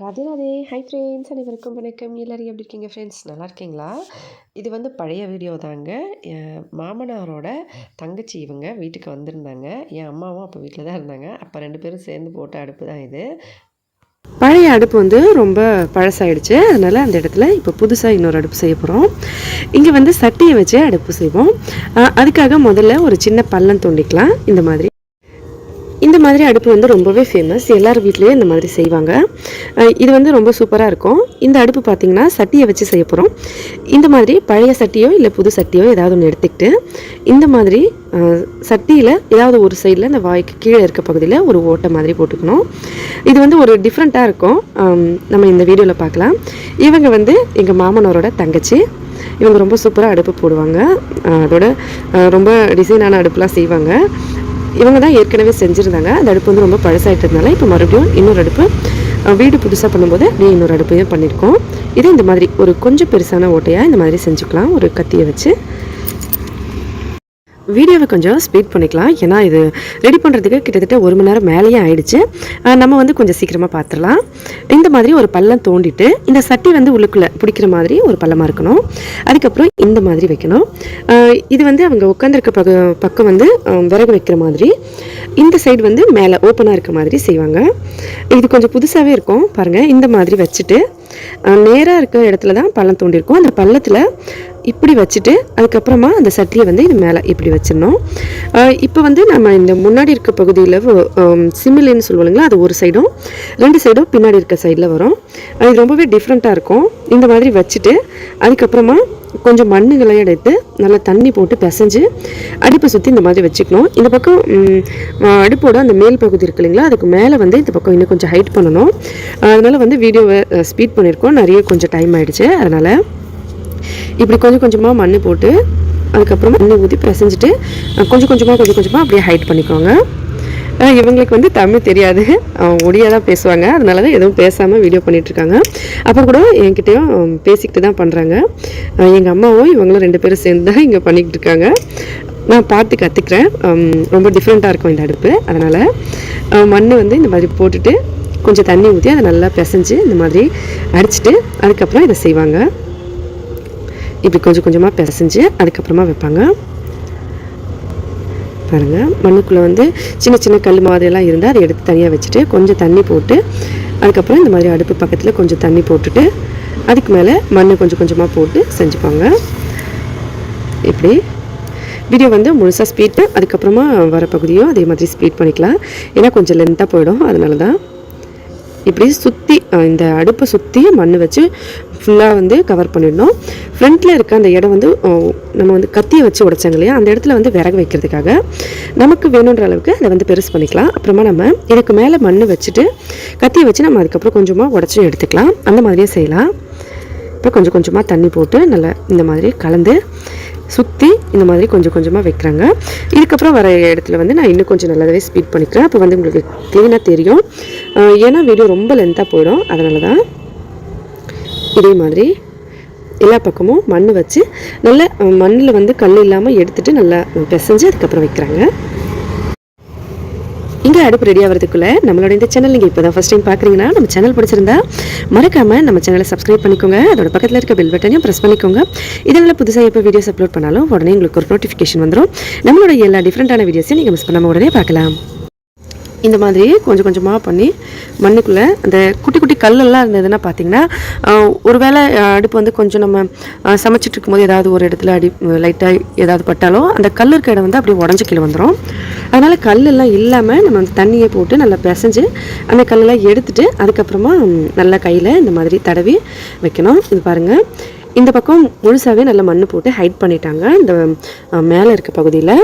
Radhe Radhe. Hi friends அனைவருக்கும் வணக்கம். எல்லோரும் எப்படி இருக்கீங்க ஃப்ரெண்ட்ஸ் நல்லா இருக்கீங்களா? இது வந்து பழைய வீடியோ தாங்க. என் மாமனாரோட தங்கச்சி இவங்க வீட்டுக்கு வந்திருந்தாங்க. என் அம்மாவும் அப்போ வீட்டில் தான் இருந்தாங்க. அப்போ ரெண்டு பேரும் சேர்ந்து போட்ட அடுப்பு தான் இது. பழைய அடுப்பு வந்து ரொம்ப பழசாயிடுச்சு. அதனால் அந்த இடத்துல இப்போ புதுசாக இன்னொரு அடுப்பு செய்ய போகிறோம் இங்கே வந்து சட்டியை வச்சு அடுப்பு செய்வோம். அதுக்காக முதல்ல ஒரு சின்ன பள்ளம் தோண்டிக்கலாம். இந்த மாதிரி. இந்த மாதிரி அடுப்பு வந்து ரொம்பவே ஃபேமஸ் எல்லார் வீட்லேயும் இந்த மாதிரி செய்வாங்க. இது வந்து ரொம்ப சூப்பராக இருக்கும். இந்த அடுப்பு பார்த்திங்கன்னா சட்டியை வச்சு செய்ய போகிறோம் இந்த மாதிரி பழைய சட்டியோ இல்லை புது சட்டியோ ஏதாவது ஒன்று எடுத்துக்கிட்டு இந்த மாதிரி சட்டியில் ஏதாவது ஒரு சைடில் இந்த வாய்க்கு கீழே இருக்க பகுதியில் ஒரு ஓட்டை மாதிரி போட்டுக்கணும். இது வந்து ஒரு டிஃப்ரெண்ட்டாக இருக்கும். நம்ம இந்த வீடியோவில் பார்க்கலாம் இவங்க வந்து எங்கள் மாமனோரோட தங்கச்சி. இவங்க ரொம்ப சூப்பராக அடுப்பு போடுவாங்க. அதோட ரொம்ப டிசைனான அடுப்புலாம் செய்வாங்க. இவங்க தான் ஏற்கனவே செஞ்சுருந்தாங்க. அந்த அடுப்பு வந்து ரொம்ப பழசாயிட்டதுனால இப்போ மறுபடியும் இன்னொரு அடுப்பு வீடு புதுசாக பண்ணும்போது அப்படியே இன்னொரு அடுப்பையும் பண்ணியிருக்கோம் இதே இந்த மாதிரி ஒரு கொஞ்சம் பெருசான ஓட்டையாக இந்த மாதிரி செஞ்சுக்கலாம். ஒரு கத்தியை வச்சு வீடியோவை கொஞ்சம் ஸ்பீட் பண்ணிக்கலாம். ஏன்னா இது ரெடி பண்ணுறதுக்கு கிட்டத்தட்ட ஒரு மணி நேரம் மேலேயே ஆயிடுச்சு. நம்ம வந்து கொஞ்சம் சீக்கிரமாக பார்த்துடலாம் இந்த மாதிரி ஒரு பள்ளம் தோண்டிட்டு இந்த சட்டி வந்து உள்ளுக்குள்ளே பிடிக்கிற மாதிரி ஒரு பள்ளமாக இருக்கணும். அதுக்கப்புறம் இந்த மாதிரி வைக்கணும். இது வந்து அவங்க உட்காந்துருக்க பக்க பக்கம் வந்து விறகு வைக்கிற மாதிரி இந்த சைடு வந்து மேலே ஓப்பனாக இருக்க மாதிரி செய்வாங்க. இது கொஞ்சம் புதுசாகவே இருக்கும். பாருங்கள் இந்த மாதிரி வச்சுட்டு நேராக இருக்க இடத்துல தான் பள்ளம் தோண்டியிருக்கும். அந்த பள்ளத்தில் இப்படி வச்சுட்டு அதுக்கப்புறமா அந்த சட்டியை வந்து இது மேலே இப்படி வச்சிடணும். இப்போ வந்து நம்ம இந்த முன்னாடி இருக்க பகுதியில் சிமிலின்னு சொல்லுவாங்களா அது ஒரு சைடும் ரெண்டு சைடும் பின்னாடி இருக்க சைடில் வரும். இது ரொம்பவே டிஃப்ரெண்ட்டாக இருக்கும். இந்த மாதிரி வச்சுட்டு அதுக்கப்புறமா கொஞ்சம் மண்ணுகளை எடுத்து நல்லா தண்ணி போட்டு பிசைஞ்சு அடுப்பை சுற்றி இந்த மாதிரி வச்சுக்கணும். இந்த பக்கம் அடுப்போட அந்த மேல் பகுதி இருக்கு இல்லைங்களா அதுக்கு மேலே வந்து இந்த பக்கம் இன்னும் கொஞ்சம் ஹைட் பண்ணணும். அதனால் வந்து வீடியோவை ஸ்பீட் பண்ணியிருக்கோம். நிறைய கொஞ்சம் டைம் ஆகிடுச்சு அதனால் இப்படி கொஞ்சம் கொஞ்சமாக மண் போட்டு அதுக்கப்புறம் மண்ணை ஊற்றி பிசைஞ்சிட்டு கொஞ்சம் கொஞ்சமாக கொஞ்சம் கொஞ்சமாக அப்படியே ஹைட் பண்ணிக்கோங்க. இவங்களுக்கு வந்து தமிழ் தெரியாது. அவங்க ஒடியாக தான் பேசுவாங்க. அதனால தான் எதுவும் பேசாமல் வீடியோ பண்ணிகிட்ருக்காங்க அப்போ கூட என்கிட்டயும் பேசிக்கிட்டு தான் பண்ணுறாங்க எங்கள் அம்மாவும் இவங்களும் ரெண்டு பேரும் சேர்ந்து தான் இங்கே பண்ணிக்கிட்டு இருக்காங்க. நான் பார்த்து கற்றுக்கிறேன் ரொம்ப டிஃப்ரெண்ட்டாக இருக்கும் இந்த அடுப்பு. அதனால் மண் வந்து இந்த மாதிரி போட்டுட்டு கொஞ்சம் தண்ணி ஊற்றி அதை நல்லா பிசைஞ்சு இந்த மாதிரி அடிச்சுட்டு அதுக்கப்புறம் இதை செய்வாங்க. இப்படி கொஞ்சம் கொஞ்சமாக பிசைஞ்சு அதுக்கப்புறமா வைப்பாங்க. பாருங்கள் மண்ணுக்குள்ளே வந்து சின்ன சின்ன கல் மாதிரியெல்லாம் இருந்தால் அதை எடுத்து தனியாக வச்சுட்டு கொஞ்சம் தண்ணி போட்டு அதுக்கப்புறம் இந்த மாதிரி அடுப்பு பக்கத்தில் கொஞ்சம் தண்ணி போட்டுட்டு அதுக்கு மேலே மண் கொஞ்சம் கொஞ்சமாக போட்டு செஞ்சுப்பாங்க. இப்படி. வீடியோ வந்து முழுசாக ஸ்பீட் அதுக்கப்புறமா வர பகுதியும் அதே மாதிரி ஸ்பீட் பண்ணிக்கலாம். ஏன்னா கொஞ்சம் லென்த்தாக போயிடும். அதனால தான் இப்படி சுற்றி இந்த அடுப்பை சுற்றி மண் வச்சு ஃபுல்லாக வந்து கவர் பண்ணிடணும். ஃப்ரண்ட்டில் இருக்க அந்த இடம் வந்து நம்ம வந்து கத்தியை வச்சு உடைச்சாங்க இல்லையா? அந்த இடத்துல வந்து விறகு வைக்கிறதுக்காக நமக்கு வேணுன்ற அளவுக்கு அதை வந்து பெருசு பண்ணிக்கலாம். அப்புறமா நம்ம இதுக்கு மேலே மண் வச்சுட்டு கத்தியை வச்சு நம்ம அதுக்கப்புறம் கொஞ்சமாக உடச்சும் எடுத்துக்கலாம். அந்த மாதிரியே செய்யலாம். இப்போ கொஞ்சம் கொஞ்சமாக தண்ணி போட்டு நல்லா இந்த மாதிரி கலந்து சுற்றி இந்த மாதிரி கொஞ்சம் கொஞ்சமாக வைக்கிறாங்க. இதுக்கப்புறம் வர இடத்துல வந்து நான் இன்னும் கொஞ்சம் நல்லாவே ஸ்பீட் பண்ணிக்கிறேன். அப்போ வந்து உங்களுக்கு க்ளீனாக தெரியும். ஏன்னா வீடியோ ரொம்ப லென்த்தாக போயிடும். அதனால தான் இதே மாதிரி எல்லா பக்கமும் மண் வச்சு நல்லா மண்ணில் வந்து கல் இல்லாமல் எடுத்துகிட்டு நல்லா பிசைஞ்சு அதுக்கப்புறம் வைக்கிறாங்க. இங்கே அடுப்பு ரெடி ஆகிறதுக்குள்ளே நம்மளோட இந்த சேனல் நீங்கள் இப்போ தான் ஃபஸ்ட் டைம் பார்க்குறீங்கன்னா நம்ம சேனல் பிடிச்சிருந்தா மறக்காமல் நம்ம சேனலை சப்ஸ்கிரைப் பண்ணிக்கோங்க. அதோட பக்கத்தில் இருக்க பெல் பட்டனையும் ப்ரெஸ் பண்ணிக்கோங்க. இதனால் புதுசாக எப்போ வீடியோஸ் அப்லோட் பண்ணாலும் உடனே உங்களுக்கு ஒரு நோட்டிஃபிகேஷன் வந்துடும் நம்மளோட எல்லா டிஃப்ரெண்ட்டான வீடியோஸையும் நீங்கள் மிஸ் பண்ணாமல் உடனே பார்க்கலாம் இந்த மாதிரி கொஞ்சம் கொஞ்சமாக பண்ணி மண்ணுக்குள்ளே அந்த குட்டி குட்டி கல்லெல்லாம் இருந்ததுன்னா பார்த்தீங்கன்னா ஒருவேளை அடுப்பு வந்து கொஞ்சம் நம்ம சமைச்சிட்டு இருக்கும்போது ஏதாவது ஒரு இடத்துல அடி லைட்டாக ஏதாவது பட்டாலும் அந்த கல் இருக்க இடம் வந்து அப்படியே உடஞ்சி கீழே வந்துடும் அதனால் கல்லெல்லாம் இல்லாமல் நம்ம அந்த தண்ணியை போட்டு நல்லா பிசைஞ்சு அந்த கல்லெல்லாம் எடுத்துட்டு அதுக்கப்புறமா நல்லா கையில் இந்த மாதிரி தடவி வைக்கணும். இது பாருங்கள் இந்த பக்கம் முழுசாகவே நல்லா மண் போட்டு ஹைட் பண்ணிட்டாங்க. இந்த மேலே இருக்க பகுதியில்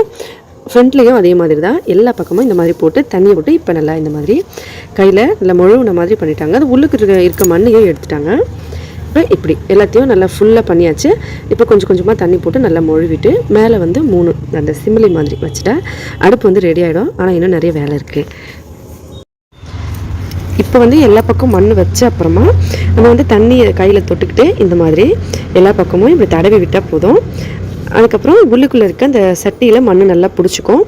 ஃப்ரண்ட்லேயும் அதே மாதிரி தான் எல்லா பக்கமும் இந்த மாதிரி போட்டு தண்ணியை போட்டு இப்போ நல்லா இந்த மாதிரி கையில் நல்லா முழுவுன மாதிரி பண்ணிட்டாங்க. அது உள்ளுக்கு இருக்க இருக்க மண்ணையும் எடுத்துட்டாங்க. இப்போ இப்படி எல்லாத்தையும் நல்லா ஃபுல்லாக பண்ணியாச்சு. இப்போ கொஞ்சம் கொஞ்சமாக தண்ணி போட்டு நல்லா மொழுவிட்டு மேலே வந்து மூணு அந்த சிமிலி மாதிரி வச்சுட்டா அடுப்பு வந்து ரெடி ஆகிடும் ஆனால் இன்னும் நிறைய வேலை இருக்குது இப்போ வந்து எல்லா பக்கம் மண் வச்ச அப்புறமா நம்ம வந்து தண்ணியை கையில் தொட்டுக்கிட்டு இந்த மாதிரி எல்லா பக்கமும் இப்படி தடவி விட்டால் போதும். அதுக்கப்புறம் உள்ளுக்குள்ளே இருக்க அந்த சட்டியில் மண் நல்லா பிடிச்சிக்கும்.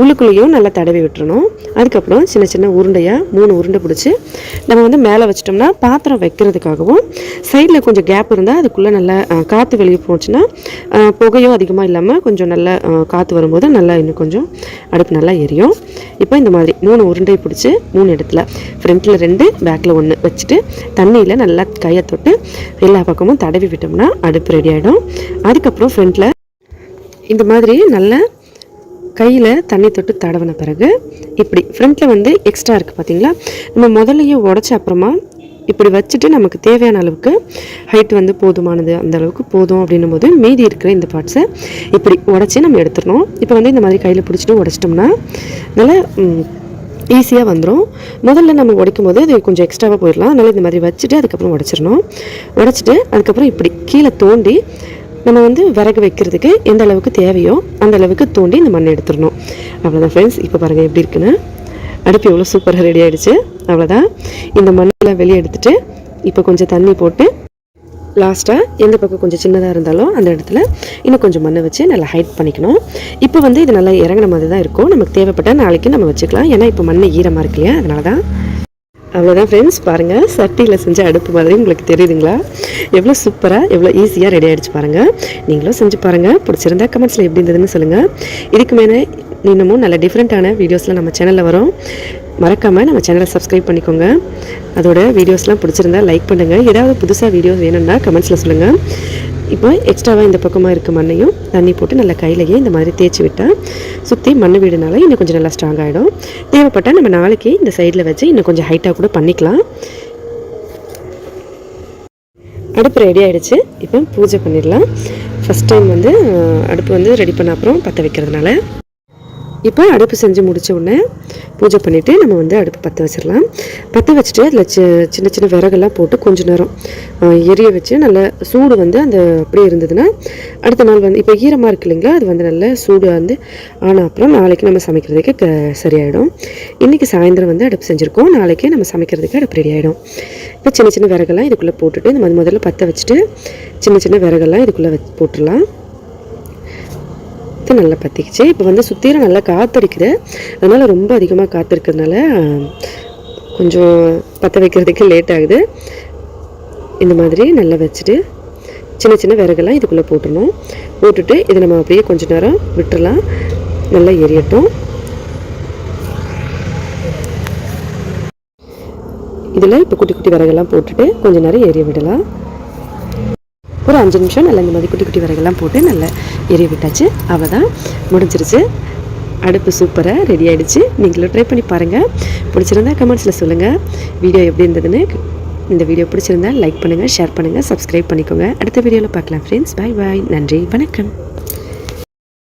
உள்ளுக்குள்ளேயும் நல்லா தடவி விட்டுறணும். அதுக்கப்புறம் சின்ன சின்ன உருண்டையாக மூணு உருண்டை பிடிச்சி நம்ம வந்து மேலே வச்சிட்டோம்னா பாத்திரம் வைக்கிறதுக்காகவும் சைடில் கொஞ்சம் கேப் இருந்தால் அதுக்குள்ளே நல்லா காற்று வெளியே போச்சுன்னா புகையும் அதிகமாக இல்லாமல் கொஞ்சம் நல்லா காற்று வரும்போது நல்லா இன்னும் கொஞ்சம் அடுப்பு நல்லா எரியும். இப்போ இந்த மாதிரி மூணு உருண்டை பிடிச்சி மூணு இடத்துல ஃப்ரண்ட்டில் ரெண்டு பேக்கில் ஒன்று வச்சுட்டு தண்ணியில் நல்லா கையை தொட்டு எல்லா பக்கமும் தடவி விட்டோம்னா அடுப்பு ரெடி ஆகிடும் அதுக்கப்புறம் ஃப்ரண்ட்டில் இந்த மாதிரி நல்லா கையில் தண்ணி தொட்டு தடவின பிறகு இப்படி ஃப்ரண்ட்டில் வந்து எக்ஸ்ட்ரா இருக்குது பார்த்தீங்களா நம்ம முதல்லையே உடச்ச அப்புறமா இப்படி வச்சுட்டு நமக்கு தேவையான அளவுக்கு ஹைட் வந்து போதுமானது அந்த அளவுக்கு போதும் அப்படின்னும் போது மீதி இருக்கிற இந்த பார்ட்ஸை இப்படி உடச்சி நம்ம எடுத்துடணும். இப்போ வந்து இந்த மாதிரி கையில் பிடிச்சிட்டு உடச்சிட்டோம்னா நல்லா ஈஸியாக வந்துடும் முதல்ல நம்ம உடைக்கும் போது அது கொஞ்சம் எக்ஸ்ட்ராவாக போயிடலாம். அதனால் இந்த மாதிரி வச்சுட்டு அதுக்கப்புறம் உடச்சிடணும். உடச்சிட்டு அதுக்கப்புறம் இப்படி கீழே தோண்டி நம்ம வந்து விறகு வைக்கிறதுக்கு எந்த அளவுக்கு தேவையோ அந்த அளவுக்கு தோண்டி இந்த மண்ணை எடுத்துடணும். அவ்வளோதான் ஃப்ரெண்ட்ஸ் இப்போ பாருங்கள் எப்படி இருக்குன்னு. அடுப்பு எவ்வளோ சூப்பராக ரெடி ஆகிடுச்சு அவ்வளோதான் இந்த மண்ணெல்லாம் வெளியே எடுத்துட்டு இப்போ கொஞ்சம் தண்ணி போட்டு லாஸ்ட்டாக எந்த பக்கம் கொஞ்சம் சின்னதாக இருந்தாலும் அந்த இடத்துல இன்னும் கொஞ்சம் மண்ணை வச்சு நல்லா ஹைட் பண்ணிக்கணும். இப்போ வந்து இது நல்லா இறங்கின மாதிரி தான் இருக்கும். நமக்கு தேவைப்பட்ட நாளைக்கு நம்ம வச்சுக்கலாம். ஏன்னா இப்போ மண்ணை ஈரமாக இருக்கு இல்லையா? அதனால தான் அவ்வளோதான் ஃப்ரெண்ட்ஸ் பாருங்கள் சட்டியில் செஞ்ச அடுப்பு மாதிரி உங்களுக்கு தெரியுதுங்களா? எவ்வளோ சூப்பராக எவ்வளோ ஈஸியாக ரெடி ஆகிடுச்சு பாருங்கள் நீங்களும் செஞ்சு பாருங்கள் பிடிச்சிருந்தா கமெண்ட்ஸில் எப்படி இருந்ததுன்னு சொல்லுங்கள் இதுக்கு மேலே இன்னமும் நல்ல டிஃப்ரெண்ட்டான வீடியோஸில் நம்ம சேனலில் வரும். மறக்காமல் நம்ம சேனலை சப்ஸ்கிரைப் பண்ணிக்கோங்க. அதோட வீடியோஸ்லாம் பிடிச்சிருந்தா லைக் பண்ணுங்கள் ஏதாவது புதுசாக வீடியோஸ் வேணும்னா கமெண்ட்ஸில் சொல்லுங்கள் இப்போ எக்ஸ்ட்ராவாக இந்த பக்கமாக இருக்க மண்ணையும் தண்ணி போட்டு நல்லா கையிலேயே இந்த மாதிரி தேய்ச்சி விட்டால் சுற்றி மண் வீடுனால இன்னும் கொஞ்சம் நல்லா ஸ்ட்ராங் ஆகிடும் தேவைப்பட்டால் நம்ம நாளைக்கு இந்த சைடில் வச்சு இன்னும் கொஞ்சம் ஹைட்டாக கூட பண்ணிக்கலாம். அடுப்பு ரெடி ஆகிடுச்சு இப்போ பூஜை பண்ணிடலாம். ஃபஸ்ட் டைம் வந்து அடுப்பு வந்து ரெடி பண்ண அப்புறம் பற்ற வைக்கிறதுனால. இப்போ அடுப்பு செஞ்சு முடிச்ச உடனே பூஜை பண்ணிவிட்டு நம்ம வந்து அடுப்பு பற்ற வச்சிடலாம். பற்ற வச்சுட்டு அதில் சி சின்ன சின்ன விறகெல்லாம் போட்டு கொஞ்ச நேரம் எரிய வச்சு நல்ல சூடு வந்து அந்த அப்படியே இருந்ததுன்னா அடுத்த நாள் வந்து இப்போ ஈரமாக இருக்கு இல்லைங்களா? அது வந்து நல்ல சூடு வந்து ஆனால் அப்புறம் நாளைக்கு நம்ம சமைக்கிறதுக்கு க சரியாயிடும். இன்றைக்கி சாயந்தரம் வந்து அடுப்பு செஞ்சுருக்கோம். நாளைக்கு நம்ம சமைக்கிறதுக்கு அடுப்பு ரெடி ஆகிடும் இப்போ சின்ன சின்ன விறகெல்லாம் இதுக்குள்ளே போட்டுட்டு இந்த முதல்ல பற்ற வச்சுட்டு சின்ன சின்ன விறகெல்லாம் இதுக்குள்ளே வச்சு போட்டுடலாம். இது நல்லா பற்றிக்கிச்சு இப்போ வந்து சுற்றிலும் நல்லா காத்தடிக்குது. அதனால் ரொம்ப அதிகமாக காத்திருக்கிறதுனால கொஞ்சம் பற்ற வைக்கிறதுக்கு லேட் ஆகுது. இந்த மாதிரி நல்லா வச்சுட்டு சின்ன சின்ன விறகெல்லாம் இதுக்குள்ளே போட்டுடணும். போட்டுட்டு இதை நம்ம அப்படியே கொஞ்ச நேரம் விட்டுறலாம். நல்லா எரியட்டும். இதில் இப்போ குட்டி குட்டி விறகெல்லாம் போட்டுட்டு கொஞ்ச நேரம் எரிய விடலாம். ஒரு அஞ்சு நிமிஷம் நல்லா இந்த மாதிரி குட்டி குட்டி வரைகள்லாம் போட்டு நல்லா எரிய விட்டாச்சு. அவ்வளோதான் முடிஞ்சிருச்சு. அடுப்பு சூப்பராக ரெடி ஆகிடுச்சு நீங்களும் ட்ரை பண்ணி பாருங்கள் பிடிச்சிருந்தா கமெண்ட்ஸில் சொல்லுங்கள் வீடியோ எப்படி இருந்ததுன்னு இந்த வீடியோ பிடிச்சிருந்தா லைக் பண்ணுங்கள் ஷேர் பண்ணுங்கள் சப்ஸ்கிரைப் பண்ணிக்கோங்க. அடுத்த வீடியோவில் பார்க்கலாம் ஃப்ரெண்ட்ஸ் பாய் பாய் நன்றி வணக்கம்.